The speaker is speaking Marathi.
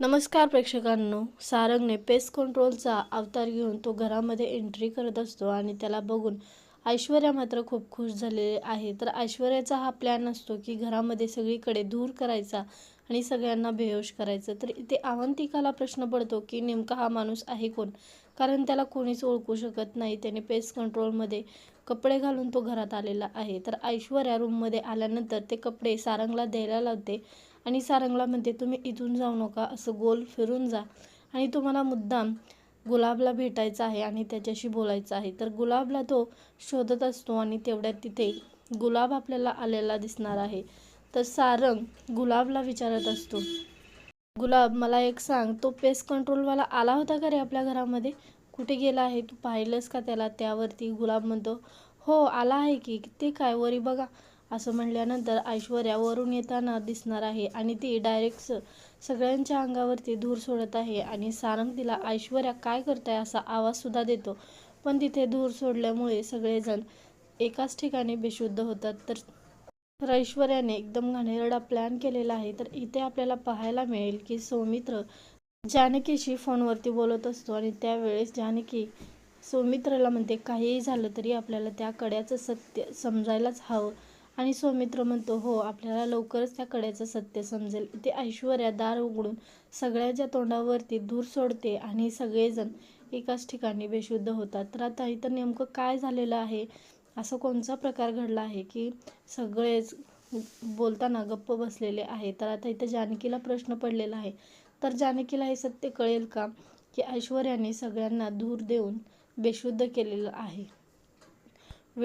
नमस्कार प्रेक्षकांनो सारंगने पेस्ट कंट्रोलचा अवतार घेऊन तो घरामध्ये एंट्री करत असतो आणि त्याला बघून ऐश्वर्या मात्र खूप खुश झालेली आहे. तर ऐश्वर्याचा हा प्लॅन असतो की घरामध्ये सगळीकडे धूर करायचा आणि सगळ्यांना बेहोश करायचं. तर इथे अवंतिकाला प्रश्न पडतो की नेमका हा माणूस आहे कोण? कारण त्याला कोणीच ओळखू शकत नाही. त्याने पेस्ट कंट्रोलमध्ये कपडे घालून तो घरात आलेला आहे. तर ऐश्वर्या रूममध्ये आल्यानंतर ते कपडे सारंगला द्यायला लावते आणि सारंगलामध्ये तुम्ही इथून जाऊ नका असं गोल फिरून जा. आणि तुम्हाला मुद्दाम गुलाबला भेटायचं आहे आणि त्याच्याशी बोलायचं आहे. तर गुलाबला तो शोधत असतो आणि तेवढ्यात तिथे गुलाब आपल्याला आलेला दिसणार आहे. तर सारंग गुलाबला विचारत असतो गुलाब मला एक सांग तो पेस्ट कंट्रोलवाला आला होता का रे आपल्या घरामध्ये? कुठे गेला आहे? तू पाहिलंस का त्याला? त्यावरती गुलाब म्हणतो हो आला आहे की ते काय? वरी बघा. असं म्हणल्यानंतर ऐश्वर्या वरून येताना दिसणार आहे आणि ती डायरेक्ट सगळ्यांच्या अंगावरती धूर सोडत आहे आणि सारंग तिला ऐश्वर्या काय करताय? असा आवाजसुद्धा देतो. पण तिथे धूर सोडल्यामुळे सगळेजण एकाच ठिकाणी बेशुद्ध होतात. तर तर ऐश्वर्याने एकदम घाणेरडा प्लॅन केलेला आहे. तर इथे आपल्याला पाहायला मिळेल की सौमित्र जानकीशी फोनवरती बोलत असतो आणि त्यावेळेस जानकी सौमित्रला म्हणते काहीही झालं तरी आपल्याला त्या कड्याचं सत्य समजायलाच हवं. आणि सौमित्र म्हणतो हो आपल्याला लवकरच त्या कड्याचं सत्य समजेल. इथे ऐश्वर्या दार उघडून सगळ्याच्या तोंडावरती धूर सोडते आणि सगळेजण एकाच ठिकाणी बेशुद्ध होतात. तर आता इथं नेमकं काय झालेलं आहे? असा कोणता प्रकार घडला आहे की सगळेच बोलताना गप्प बसलेले आहे तर आता इथं जानकीला प्रश्न पडलेला आहे. तर जानकीला हे सत्य कळेल का की ऐश्वर्याने सगळ्यांना धूर देऊन बेशुद्ध केलेलं आहे?